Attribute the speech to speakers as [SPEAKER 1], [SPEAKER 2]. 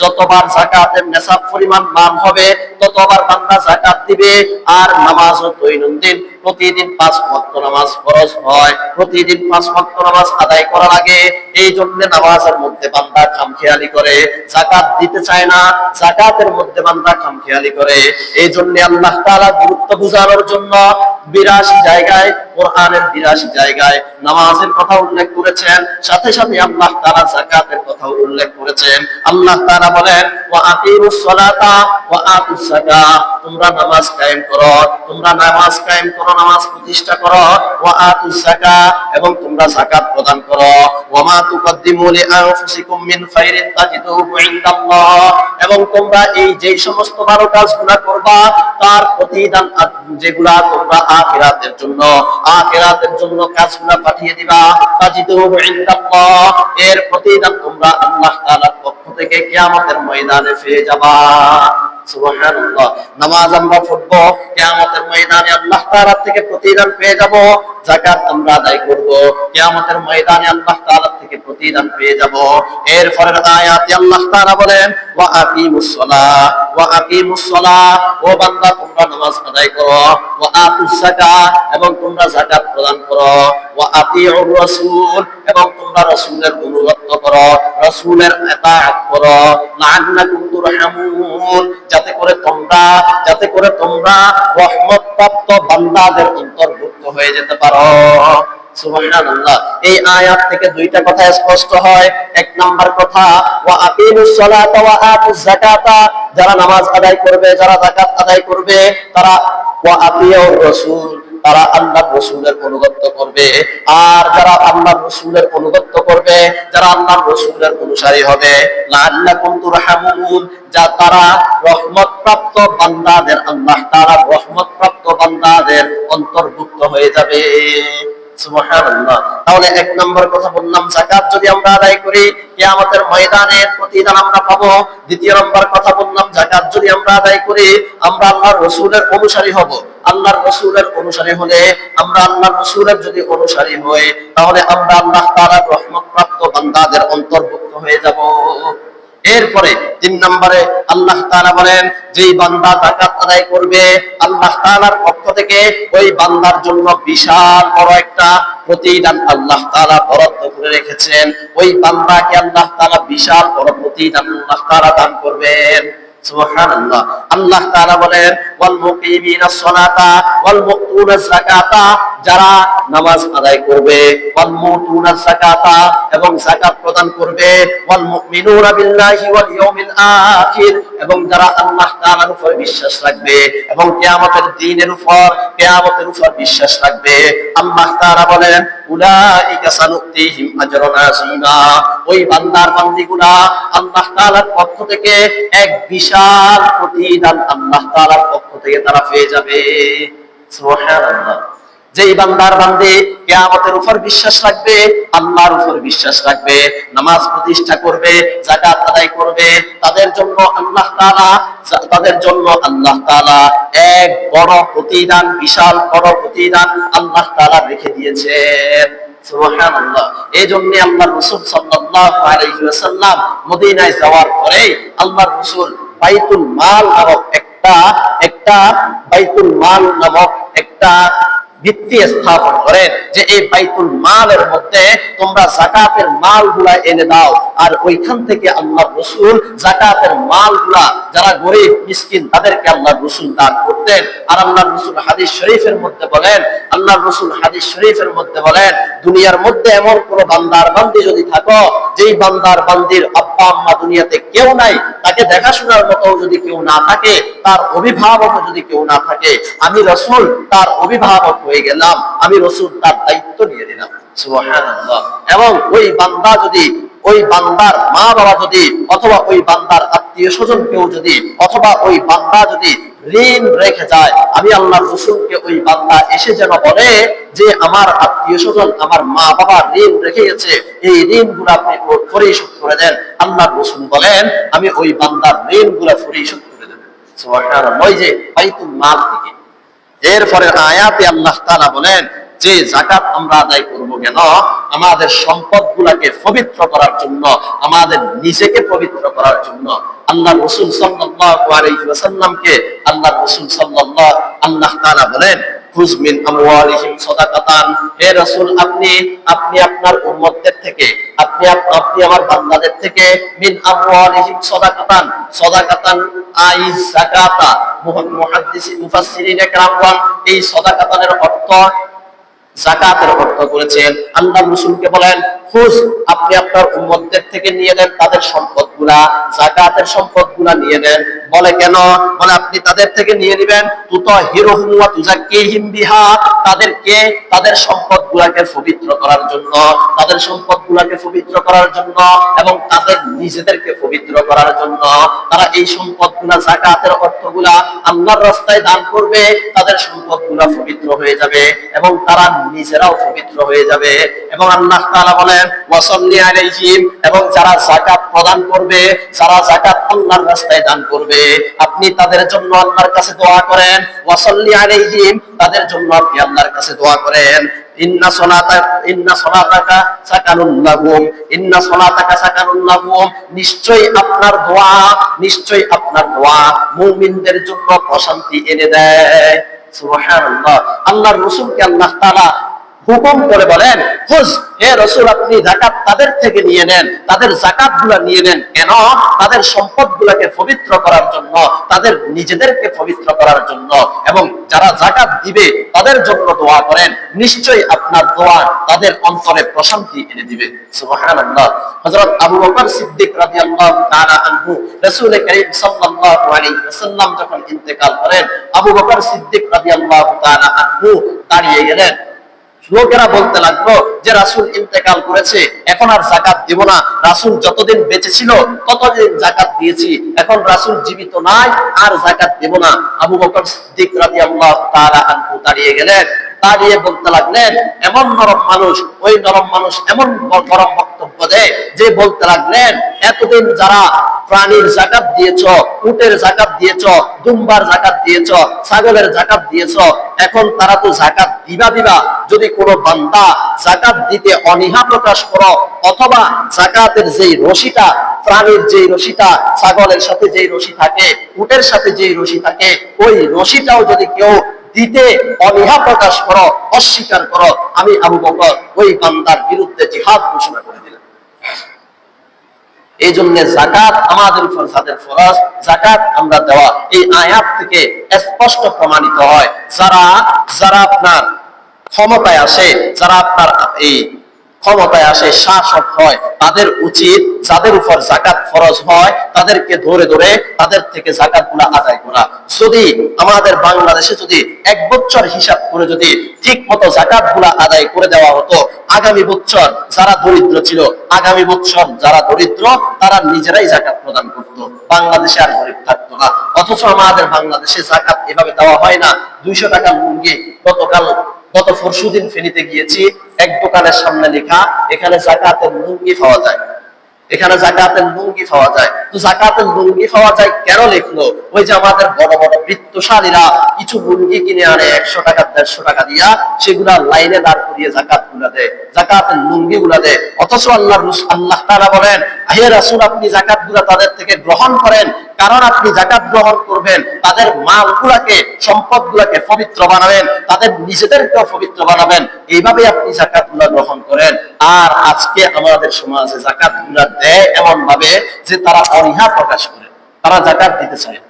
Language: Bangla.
[SPEAKER 1] যতবার জাকাতের নেশাব পরিমাণ মান হবে ততবার বান্দা জাকাত দিবে আর নামাজ দৈনন্দিন। প্রতিদিন পাঁচ ওয়াক্ত নামাজ ফরজ হয়। প্রতিদিন পাঁচ ওয়াক্ত নামাজ আদায় করা লাগে এই জন্য নামাজের মধ্যে বান্দা খামখেয়ালি করে। জাকাত দিতে চায় না জাকাতের মধ্যে বান্দা খামখেয়ালি করে। এই জন্য আল্লাহ তাআলা গুরুত্ব বোঝানোর জন্য বিরাশি জায়গায়, কোরআনের বিরাশি জায়গায় নামাজের কথা উল্লেখ করেছেন। সাথে সাথে আল্লাহ তাআলা জাকাতের কথা উল্লেখ করেছেন। আল্লাহ তাআলা বলেন, ওয়া আকিমুস সালাতা ওয়া আতুস যাকাত তোমরা নামাজ কায়েম করো, তোমরা নামাজ কায়েম করো নামাজ প্রতিষ্ঠা করো, ওয়া আতুস যাকাত, এবং তোমরা যাকাত প্রদান করো। ওয়া মা তুকদ্দিমু লিআনফুসিকুম মিন খাইরিন তাজিদুহু ইনদাল্লাহ। এবং তোমরা এই যে সমস্ত ভালো কাজগুলো করবা, তার প্রতিদান যেগুলা তোমরা আখিরাতের জন্য আখিরাতের জন্য কাজগুলা পাঠিয়ে দিবা। তাজিদুহু ইনদাল্লাহ। এর প্রতিদান তোমরা আল্লাহ তাআলার পক্ষ থেকে কিয়ামতের ময়দানে পেয়ে যাবা। সুবহানাল্লাহ। নামাজ আমরা পড়ব, কিয়ামতের ময়দানে আল্লাহ তাআলা থেকে প্রতিদান পেয়ে যাব, যাকাত আমরা আদায় করব। কিয়ামতের ময়দানে আল্লাহ তাআলা থেকে প্রতিদান পেয়ে যাব। এর পরের আয়াতে আল্লাহ তাআলা বলেন, ওয়া আকিমুস সালাহ, ওয়া আকিমুস সালাহ, ও বান্দা, তোমরা নামাজ আদায় করো, ওয়া আতুস যাকাত, এবং তোমরা যাকাত প্রদান করো, ওয়া আতিউর রাসূল, এবং তোমরা রাসূলের অনুগত করো, রাসূলের ইতাআত করো, লাআল্লাকুম তুরহামুন। যাতে করে তোমরা, যাতে করে তোমরা রহমত প্রাপ্ত বান্দাদের অন্তর্ভুক্ত হয়ে যেতে পারো। এই আয়াত থেকে দুইটা কথা স্পষ্ট হয়। এক নাম্বার কথা যারা নামাজ আদায় করবে, যারা জাকাত আদায় করবে, তারা তারা আল্লাহ রসুলের অনুগত্য করবে। আর যারা আল্লাহ রসুলের অনুগত্য করবে, যারা আল্লাহ রসুলের অনুসারী হবে যা তারা রহমত প্রাপ্ত বান্দাদের, আল্লাহ তারা রহমত প্রাপ্ত বান্দাদের অন্তর্ভুক্ত হয়ে যাবে। তাহলে এক নম্বর কথা বললাম, যাকাত যদি আমরা আদায় করি ময়দানে প্রতিদান আমরা পাবো। দ্বিতীয় নম্বর কথা বললাম, যাকাত যদি আমরা আদায় করি, আমরা আল্লাহর রসুলের অনুসারী হব। আল্লাহর রসুলের অনুসারী হলে, আমরা আল্লাহর রসুলের যদি অনুসারী হই, তাহলে আমরা আল্লাহ তাআলার রহমত প্রাপ্ত বান্দাদের অন্তর্ভুক্ত হয়ে যাব। এরপরে তিন নম্বরে আল্লাহ তাআলা বলেন, যেই বান্দা যাকাত আদায় করবে, আল্লাহ তাআলার পক্ষ থেকে ওই বান্দার জন্য বিশাল বড় একটা প্রতিদান আল্লাহ তাআলা বরাদ্দ করে রেখেছেন। ওই বান্দাকে আল্লাহ তালা বিশাল বড় প্রতিদান আল্লাহ তাআলা দান করবেন। সুবহানাল্লাহ। আল্লাহ তাআলা বলেন ওয়াল মুকিমিনাস সালাতা ওয়াল মুতুনাজ যাকাতা যারা নামাজ আদায় করবে এবং যাকাত প্রদান করবে এবং যারা আল্লাহ তাআলার উপর বিশ্বাস রাখবে এবং কিয়ামতের দিনের উপর, কিয়ামতের উপর বিশ্বাস রাখবে, আল্লাহ তাআলা বলেন তারা পেয়ে যাবে। যেই বান্দার বান্দে কিয়ামতের উপর বিশ্বাস রাখবে, আল্লাহর উপর বিশ্বাস রাখবে, নামাজ প্রতিষ্ঠা করবে, যাকাত আদায় করবে, তাদের জন্য আল্লাহ তাআলা, তাদের জন্য আল্লাহ তাআলা এক বড় প্রতিদান, বিশাল বড় প্রতিদান আল্লাহ তাআলা রেখে দিয়েছেন। সুবহানাল্লাহ। এই জন্য আল্লাহ রাসূল সাল্লাল্লাহু আলাইহি ওয়াসাল্লাম মদিনায় যাওয়ার পরে আল্লাহ রাসূল বাইতুল মাল নামক একটা একটা বাইতুল মাল নামক একটা ভিত্তি স্থাপন করেন যে এই বাইতুল মালের মধ্যে তোমরা জাকাতের মালগুলা এনে দাও। আর ওইখান থেকে আল্লাহ রসুল জাকাতের মালগুলা, যারা গরিব, মিসকিন, তাদেরকে আল্লাহ রসুল দান করতেন। আর আল্লাহ রসুল হাদিস শরীফের মধ্যে বলেন, আল্লাহ রসুল হাদিস শরীফের মধ্যে বলেন, দুনিয়ার মধ্যে এমন কোন বান্দার বান্দি যদি থাকো, যেই বান্দার বান্দির আম্মা দুনিয়াতে কেউ নাই, তাকে দেখাশোনার মতো যদি কেউ না থাকে, তার অভিভাবক যদি কেউ না থাকে, আমি রসুল, তার অভিভাবক হয়ে গেলাম, আমি রসুল তার দায়িত্ব নিয়ে দিলাম এবং ওই বান্দা যদি ওই বান্দার মা বাবা যদি, অথবা ওই বান্দার আত্মীয় স্বজন কেউ যদি, অথবা ওই বান্দা যদি ঋণ রেখে যায়, আমি আল্লাহ রসুলকে ওই বান্দা এসে যেন বলে যে আমার আত্মীয় স্বজন আমার মা বাবা ঋণ রেখে গেছে, এই ঋণগুলো আপনি পরিশোধ করে দেন। আল্লাহ রসুল বলেন, আমি ওই বান্দার ঋণগুলা পরিশোধ করে দেব। সুবহানাল্লাহ ওই যে বাইতুল মাল থেকে। এরপরে আয়াতে আল্লাহ তাআলা বলেন, যে জাকাত আমরা আদায় করব কেন? আমাদের সম্পদ গুলাকে পবিত্র করার জন্য, আমাদের নিজেকে পবিত্র করার জন্য। আল্লাহ রসুল ওয়াসাল্লামকে আল্লাহ রসুল সাল্লাল্লাহু, আল্লাহ তাআলা বলেন, খুজ মিন আমওয়ালিহিম সাদাকাতান। হে রাসূল, আপনি আপনি আপনার উম্মতদের থেকে, আপনি আপনি আমার বান্দাদের থেকে মিন আমওয়ালিহিম সাদাকাতান। সাদাকাতান আই যাকাতা। মুহাদ্দিসিন মুফাসসিরিন একরামগণ এই সাদাকাতানের অর্থ জাকাতের অর্থ করেছেন আল্লাহ রসুলকে বলেন খুশ আপনি আপনার উম্মতদের থেকে নিয়ে নেন, তাদের সম্পদগুলা, জাকাতের সম্পদগুলা নিয়ে নেন। বলে কেন? বলে, আপনি তাদের থেকে নিয়ে নেবেন। তুত হিরো হুয়া তুজাক্কিহিম বিহা। তাদেরকে, তাদের সম্পদগুলাকে পবিত্র করার জন্য, তাদের সম্পদগুলাকে পবিত্র করার জন্য এবং তাদের নিজেদেরকে পবিত্র করার জন্য তারা এই সম্পদগুলা জাকাতের অর্থগুলা আল্লাহর রাস্তায় দান করবে, তাদের সম্পদগুলা পবিত্র হয়ে যাবে এবং তারা নিজেরাও পবিত্র হয়ে যাবে। এবং আল্লাহ তাআলা বলেন, ওয়াসাল্লি আলাইহিম এবং যারা যাকাত প্রদান করবে, যারা যাকাত আল্লাহর রাস্তায় দান করবে, আপনি তাদের জন্য আল্লাহর কাছে দোয়া করেন। ওয়াসাল্লি আলাইহিম, তাদের জন্য আপনি আল্লাহর কাছে দোয়া করেন। ইন্না সলাতা সাকানুন নিশ্চয়ই আপনার দোয়া, নিশ্চয়ই আপনার দোয়া মুমিনদের জন্য প্রশান্তি এনে দেয়। আল্লাহর রাসূলকে আল্লাহ তাআলা হুকুম করে বলেন হুজ হে রসুল, আপনি জাকাত তাদের থেকে নিয়ে নেন, তাদের জাকাত নিয়ে নেন। কেন? তাদের সম্পদ গুলাকে পবিত্র করার জন্য, তাদের নিজেদেরকে পবিত্র করার জন্য। এবং যারা জাকাত দিবে, তাদের জন্য দোয়া করেন। নিশ্চয়ই আপনার দোয়া তাদের অন্তরে প্রশান্তি এনে দিবে। সুবহানাল্লাহ। আবু বকর সিদ্দিক রাদিয়াল্লাহু তাআলা আনহু রাসূল করিম সাল্লাল্লাহু আলাইহি ওয়াসাল্লাম যখন ইন্তেকাল করেন, আবু বকর সিদ্দিক রাদিয়াল্লাহু তাআলা আনহু দাঁড়িয়ে গেলেন। লোকেরা বলতে লাগল যে রাসুল ইন্তেকাল করেছে, এখন আর জাকাত দিব না। রাসুল যতদিন বেঁচে ছিল, ততদিন জাকাত দিয়েছি। এখন রাসুল জীবিত নাই, আর জাকাত দেব না। আবু বকর সিদ্দিক রাদিয়াল্লাহু তাআলা আনহু দাঁড়িয়ে গেলেন। দাঁড়িয়ে বলতে লাগলেন, এমন নরম মানুষ, ওই নরম মানুষ এমন নরম বক্তব্য দেয় যে বলতে লাগলেন এতদিন যারা প্রাণীর জাকাত দিয়েছ, উটের জাকাত দিয়েছ, দুম্বার জাকাত দিয়েছ, ছাগলের জাকাত দিয়েছ, এখন তারা তো জাকাত দিবা দিবা। যদি কোনো বান্দা জাকাত দিতে অনীহা প্রকাশ করো, অথবা জাকাতের যেই রশিটা, প্রাণীর যেই রশিটা, ছাগলের সাথে যেই রশি থাকে, উটের সাথে যেই রশি থাকে, ওই রশিটাও যদি কেউ দিতে অনীহা প্রকাশ করো, অস্বীকার করো, আমি আবু বকর ওই বান্দার বিরুদ্ধে জিহাদ ঘোষণা করে এই জন্য জাকাত আমাদের উপর যাদের ফরজ জাকাত আমরা দেওয়া। এই আয়াত থেকে স্পষ্ট প্রমাণিত হয়, যারা যারা আপনার ক্ষমতায় আসে, যারা আপনার এই ক্ষমতায় আসে শাসক হয়, তাদের উচিত যাদের উপর জাকাত ফরজ হয়, তাদেরকে ধরে ধরে তাদের থেকে জাকাতগুলা আদায় করা। যদি আমাদের বাংলাদেশে যদি এক বছর হিসাব করে যদি ঠিক মতো জাকাতগুলা আদায় করে দেওয়া হতো, আগামী বছর যারা দরিদ্র ছিল, আগামী বছর যারা দরিদ্র, তারা নিজেরাই জাকাত প্রদান করত। বাংলাদেশে আর গরিব থাকতো না। অথচ আমাদের বাংলাদেশে জাকাত এভাবে দেওয়া হয় না। দুইশো টাকা মুরগি গতকাল, গত পরশু দিন ফেনীতে গিয়েছি, এক দোকানের সামনে লেখা, এখানে জাকাতের মুরগি পাওয়া যায়। এখানে জাকাতের লুঙ্গি পাওয়া যায়। তো জাকাতের লুঙ্গি পাওয়া যায় কেন লিখলো? ওই যে আমাদের বড় বড় বৃত্তশালীরা কিছু মুরগি কিনে আনে, একশো টাকা, দেড়শো টাকা দিয়া, সেগুলা লাইনে দাঁড় করিয়ে জাকাতগুলা দেয়, জাকাতের লুঙ্গি গুলা দেয়। অথচ আল্লাহ আল্লাহ তারা বলেন, হে রাসুল, আপনি জাকাতগুলা তাদের থেকে গ্রহণ করেন। কারণ আপনি জাকাত গ্রহণ করবেন, তাদের মাল গুলাকে সম্পদ গুলাকে পবিত্র বানাবেন, তাদের নিজেদেরকেও পবিত্র বানাবেন। এইভাবে আপনি জাকাতগুলা গ্রহণ করেন। আর আজকে আমাদের সমাজে জাকাতগুলা দেয় এমন ভাবে যে তারা অনীহা প্রকাশ করে তারা জাকাত দিতে চায়।